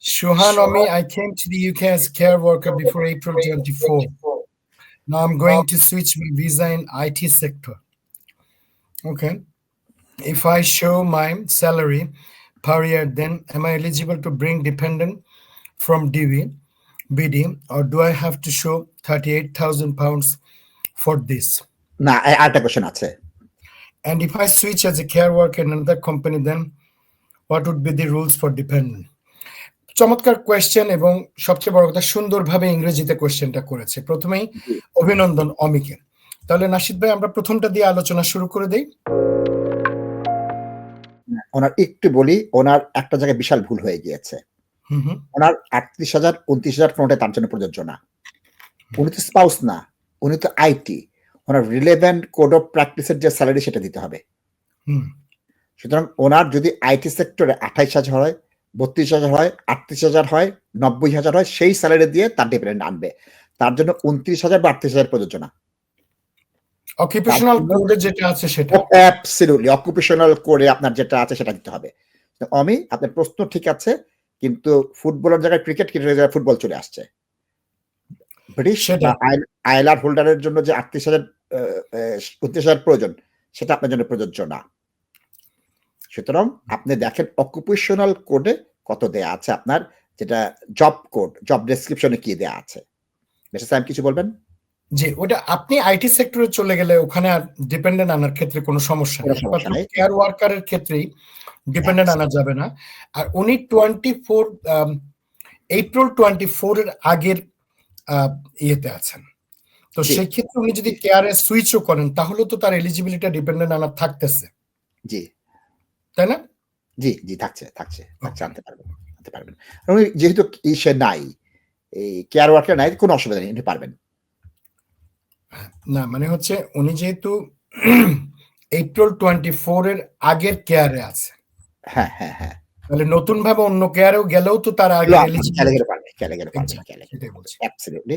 Shuhan Omi, I came to the UK as a care worker before April 24. Now I'm going to switch my visa in IT sector. Okay. If I show my salary per year, then am I eligible to bring dependent from DV, BD, or do I have to show 38,000 pounds for this? না এ- আরেকটা question আছে And if I switch as a care worker in another company, then what would be the rules for dependent? চমৎকার question এবং সবচেয়ে বড় কথা সুন্দরভাবে ইংরেজিতে কোয়েশ্চেনটা করেছে। প্রথমেই অভিনন্দন অমিকে তাহলে নাসিদ ভাই আমরা প্রথমটা দিয়ে আলোচনা শুরু করে দেই। ওনার একটু বলি ওনার একটা জায়গায় বিশাল ভুল হয়ে গিয়েছে। হুম হুম। ওনার আটত্রিশ হাজার উনত্রিশ হাজার ফ্রন্টে তার জন্য প্রযোজ্য না। উনি তো স্পাউস না উনি তো আইটি ওনার রিলেভেন্ট কোড অফ প্র্যাকটিসের যে স্যালারি সেটা দিতে হবে। হুম। সুতরাং ওনার যদি আইটি সেক্টরে আঠাইশ হাজার হয় বত্রিশ হাজার হয় আটত্রিশ হাজার হয় নব্বই হাজার হয় সেই স্যালারি দিয়ে তার ডিপেন্ডেন্ট আনবে। তার জন্য উনত্রিশ হাজার বা আটত্রিশ হাজার প্রযোজ্য না অকুপেশনাল কোডে যেটা আছে সেটা। অ্যাবসলিউটলি অকুপেশনাল করে আপনার যেটা আছে সেটা দিতে হবে। অমি আপনার প্রশ্ন ঠিক আছে কিন্তু ফুটবলের জায়গায় ক্রিকেট ক্রিকেটের জায়গায় ফুটবল চলে আসছে। ব্রিটিশ। আইলার হোল্ডারের জন্য যে আটত্রিশ হাজার উনত্রিশ হাজার প্রয়োজন সেটা আপনার জন্য প্রযোজ্য না। সুতরাং আপনি দেখেন অকুপেশনাল কোডে কত দেয়া আছে আপনার যেটা জব কোড জব ডেসক্রিপশনে কি দেয়া আছে। বেশি সাহেব কিছু বলবেন? যে ওটা আপনি আইটি সেক্টরে চলে গেলে ওখানে আর ডিপেন্ডেন্ট আনার ক্ষেত্রে কোনো সমস্যা নেই। কেয়ার ওয়ার্কারের ক্ষেত্রেই ডিপেন্ডেন্ট আনা যাবে না। আর উনি twenty four April twenty four এর আগের ইয়েতে আছেন। তো জি। সেই ক্ষেত্রে উনি যদি কেয়ারে সুইচও করেন তাহলে তো তার এলিজিবিলিটি ডিপেন্ডেন্ট আনা থাকতেছে। জি। তাই না? জি জি থাকছে থাকছে থাকছে আনতে পারবেন আনতে পারবেন। আর উনি যেহেতু ইসে নাই এই কেয়ার ওয়ার্কার নাই কোনো অসুবিধা নেই উনি পারবেন। না মানে হচ্ছে উনি যেহেতু এপ্রিল টোয়েন্টি ফোর এর আগের কেয়ারে আছে। হ্যাঁ হ্যাঁ হ্যাঁ। তাহলে নতুন ভাবে অন্য কেয়ারেও গেলেও তো তার আগে ক্যালেগেরে পারবে ক্যালেগেরে পারবে absolutely